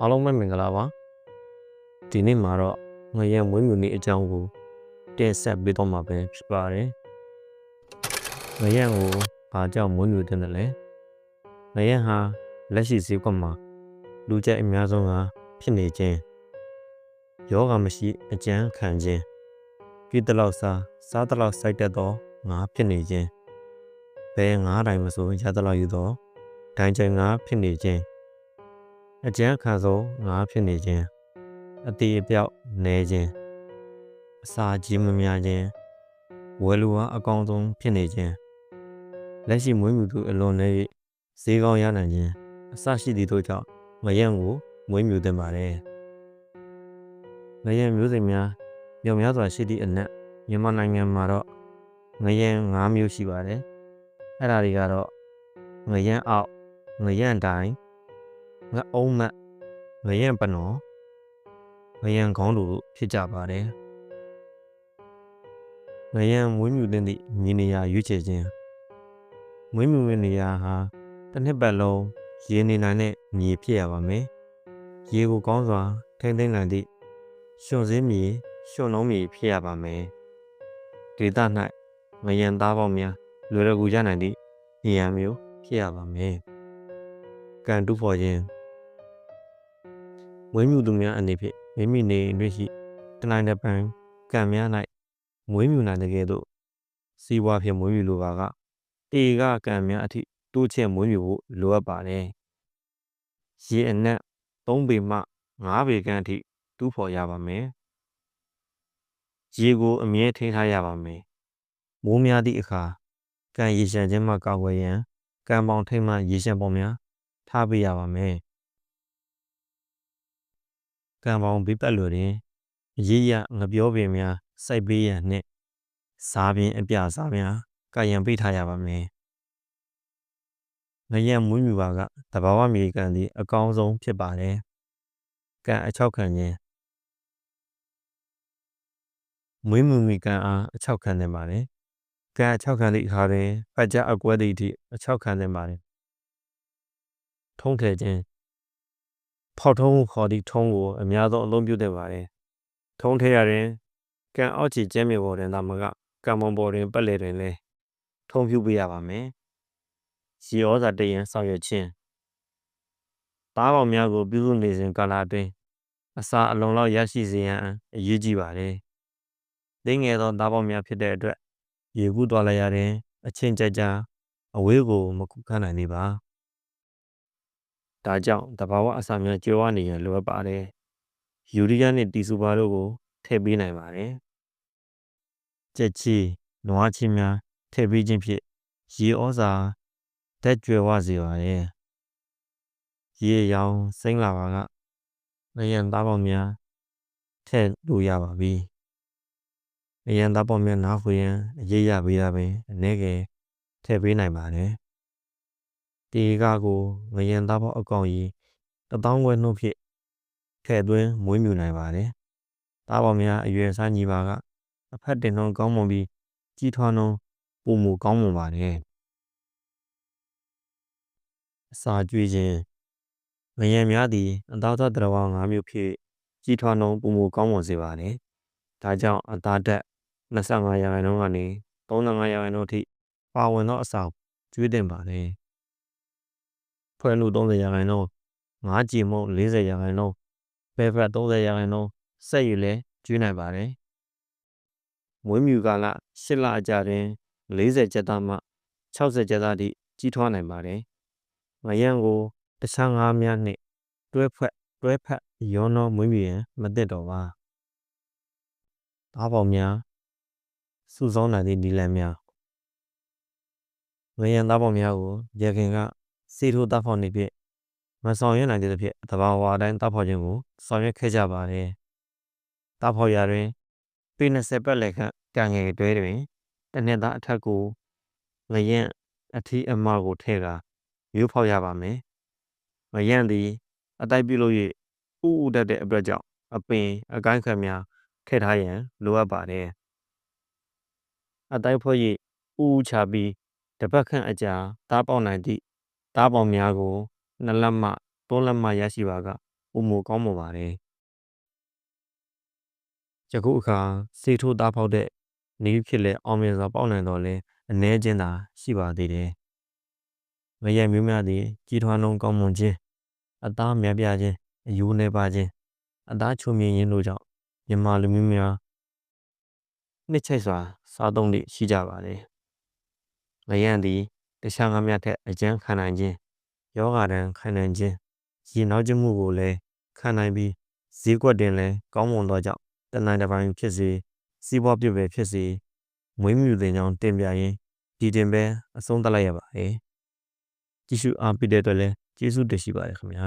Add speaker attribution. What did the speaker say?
Speaker 1: အားလုံးပဲမင်္ဂလာပါဒီနေ့မှာတော့ငရဲမွေးမြူနေအကြောင်းကိုတင်ဆက်ပေးတော့မှာပဲဖြစ်ပါတယ်ငရဲကိုဘာကြောင့်မွေးမြူတဲ့လဲငရဲဟာလက်ရှိဈေးကွက်မှာလူကြိုက်အများဆုံးကဖြစ်နေခြင်းယောဂမရှိအကျန်းခံခြင်းပြည်တလောက်စားစားတလောက်စိုက်တတ်သောငါဖြစ်နေခြင်းဘယ်ငါးတိုင်းမဆိုရတလောက်ယူသောဒိုင်ကျင်ငါဖြစ်နေခြင်း အကျန်းခံဆုံးငါဖြစ်နေခြင်းအတိအပြောက်နေခြင်းအစာကြီးမများခြင်းဝယ်လူဟာအကောင်းဆုံးဖြစ်နေခြင်းလက်ရှိမွေးမြူသူအလွန်နဲ့ဈေးကောင်းရနိုင်ခြင်းအစရှိသည့်တို့ကြောင့်ငရက်ကိုမွေးမြူတင်ပါတယ်ငရက်မျိုးစိမ်များမြောက်များစွာရှိသည့်အနက်မြန်မာနိုင်ငံမှာတော့ငရက်၅မျိုးရှိပါတယ်အဲ့ဒါတွေကတော့ငရက်အောက်ငရက်တိုင်း ငအုံးမတ်ငရံပနော်ငရံခေါင်းတို့ဖြစ်ကြပါတယ်ငရံမွေးမြူတဲ့သည့်မြေနေရာရွေးချယ်ခြင်းမွေးမြူတဲ့နေရာဟာတစ်နှစ်ပတ်လုံးရေနေနိုင်တဲ့မြေဖြစ်ရပါမယ်ရေကိုကောင်းစွာထိမ့်သိမ့်နိုင်သည့်ရှင်စင်းမြေရှင်လုံးမြေဖြစ်ရပါမယ်ဒေသ၌ငရံသားပေါင်းများလွယ်လကူရနိုင်သည့်နေရာမျိုးဖြစ်ရပါမယ်ကံတူးဖော်ခြင်း မွေးမြူသူများအနေဖြင့်မိမိနေတွင်ရှိတနိုင်တပံကံများ၌မွေးမြူနိုင်တဲ့ကဲ့သို့စီးပွားဖြင့်မွေးမြူလိုပါကတေကကံများအထိတိုးချဲ့မွေးမြူဖို့လိုအပ်ပါတယ်။ရေအနက်3ပေမှ5ပေခန့်အထိတူးဖော်ရပါမယ်။ရေကိုအမြဲထိန်းထားရပါမယ်။မိုးများသည့်အခါကံရေရှမ်းခြင်းမှကာကွယ်ရန်ကံပေါင်ထိတ်မှရေရှမ်းပေါင်များထားပေးရပါမယ် ကံပေါင်းဘေးပတ်လွယ်တွင်အရေးရငပြောပင်များစိုက်ပေးရန်နှင့်စားပင်အပြစားများကာယံပေးထားရပါမယ်။ငရံမွေးမြူပါကတဘာဝမြေကံသည်အကောင်းဆုံးဖြစ်ပါတယ်။ကံအချောက်ခံခြင်းမွေးမြူမိကံအားအချောက်ခံနေပါတယ်။ကံအချောက်ခံသည့်အခါတွင်ဖတ်ကြအကွဲသည့်အထိအချောက်ခံနေပါတယ်။ထုံးထည်ခြင်း ဖောက်ထုံးဟုခေါ်သည့်ထုံးကိုအများဆုံးအသုံးပြုသင့်ပါတယ်။ထုံးထဲရတွင်ကံအောက်ခြေကျမ်းမြေပေါ်တွင်သာမကကံမွန်ပေါ်တွင်ပတ်လည်တွင်လည်းထုံးပြုပေးရပါမယ်။ရေဩဇာတည်ရန်ဆောင်ရွက်ခြင်းသားပေါင်းများကိုပြုစုနေစဉ်ကာလအတွင်းအစာအလုံးလောက်ရရှိစေရန်အရေးကြီးပါတယ်။သိငယ်သောသားပေါင်းများဖြစ်တဲ့အတွက်ရေကူးသွားလိုက်ရတဲ့အချင်းကြကြအဝေးကိုမကူခန့်နိုင်သေးပါ။ ဒါကြောင့်သဘာဝအစာများကြွယ်ဝနေရန်လိုအပ်ပါတယ်။ယူရီးယားနဲ့တီဆူပါတို့ကိုထည့်ပေးနိုင်ပါတယ်။ကြက်ချီနွားချီများထည့်ပေးခြင်းဖြင့်ရေဩဇာတက်ကြွယ်ဝစေပါတယ်။ရေရောင်စိမ့်လာပါကငရံသားပေါင်းများထည့်လို့ရပါပြီ။ငရံသားပေါင်းများနားဖွေရန်အရေးရပေးရပင်အနေငယ်ထည့်ပေးနိုင်ပါတယ်။ တေကကိုငရံသားပေါက်အကောင်ကြီးတစ်သောင်းခွဲနှုတ်ဖြင့်ထည့်သွင်းမွေးမြူနိုင်ပါတယ်။သားပေါင်းများအရွယ်စားညီပါကအဖက်တင်နှုံးကောင်းမွန်ပြီးကြီးထွားနှုံးပုံမူကောင်းမွန်ပါတယ်။အစာကျွေးခြင်းငရံများသည်အသားသားတရဝါ၅မျိုးဖြစ်ကြီးထွားနှုံးပုံမူကောင်းမွန်စေပါတယ်။ဒါကြောင့်အသားတက်25ရာခိုင်နှုန်းကနေ35ရာခိုင်နှုန်းအထိပါဝင်သောအစာကျွေးတင်ပါတယ်။ ဖွဲလူ30ရာခိုင်နှုန်းငါးကြည်မုံ40ရာခိုင်နှုန်းပဲဖက်30ရာခိုင်နှုန်းဆက်ရည်လဲကျွေးနိုင်ပါတယ်မွေးမြူကာလ10လအကြာတွင်40ကျက်သားမှ60ကျက်သားထိကြီးထွားနိုင်ပါတယ်ငရံကိုတခြားငါးများနှင့်တွဲဖက်တွဲဖက်ရောနှောမွေးမြူရန်မသင့်တော်ပါသားပေါင်းများစုဆောင်းနိုင်သည့်ဒီလန်များငရံသားပေါင်းများကိုရခင်က စေထိုးတပ်ဖော်နေဖြင့်မဆောင်ရွက်နိုင်တဲ့ဖြင့်တဘာဝအတိုင်းတပ်ဖော်ခြင်းကိုဆောင်ရွက်ခဲ့ကြပါတယ်။တပ်ဖော်ရာတွင်ပေ20ပတ်လည်ခန့်တန်ငယ်တွဲတွင်တနှစ်သားအထက်ကိုငရက်အထီးအမကိုထည့်ကာမျိုးဖောက်ရပါမယ်။ငရက်သည် အတိုက်ပြုလို့၍ဥဥတတ်တဲ့အတွက်ကြောင့်အပင်အကိုင်းခံများထည့်ထားရန်လိုအပ်ပါတယ်။အတိုက်ဖွဲ့၍ဥဥချပြီးတပတ်ခန့်အကြာသားပေါက်နိုင်သည့် သားပေါင်များကိုနှစ်လက်မှသုံးလက်မှရရှိပါကပိုမိုကောင်းမွန်ပါတယ်ယခုအခါစေထိုးသားဖောက်တဲ့နည်းဖြစ်လဲအောင်မြင်စွာပေါက်နိုင်တော်လဲအ ਨੇ ချင်းသာရှိပါသေးတယ်ငရဲမျိုးများသည်ကြီးထွားလုံးကောင်းမွန်ခြင်းအသားများပြားခြင်းအယိုးနှဲပါခြင်းအသားချုံမြင်ခြင်းတို့ကြောင့်မြန်မာလူမျိုးများနှစ်ချိုက်စွာစားသုံးသည့်ရှိကြပါတယ်ငရံသည် တခြားငါးများထက်အကျန်းခံနိုင်ခြင်းယောဂါတံခံနိုင်ခြင်းရေနောက်ကျမှုကိုလည်းခံနိုင်ပြီးဈေးကွက်တင်လည်းကောင်းမွန်သောကြောင့်တနိုင်တစ်ပိုင်းဖြစ်စေစီးပွားပြပဲဖြစ်စေမွေးမြူတင်ကြောင်းတင်ပြရင်းဒီတင်ပဲအဆုံးသတ်လိုက်ရပါတယ်ကြည့်ရှုအားပေးတဲ့အတွက်လည်းကျေးဇူးတင်ရှိပါတယ်ခင်ဗျာ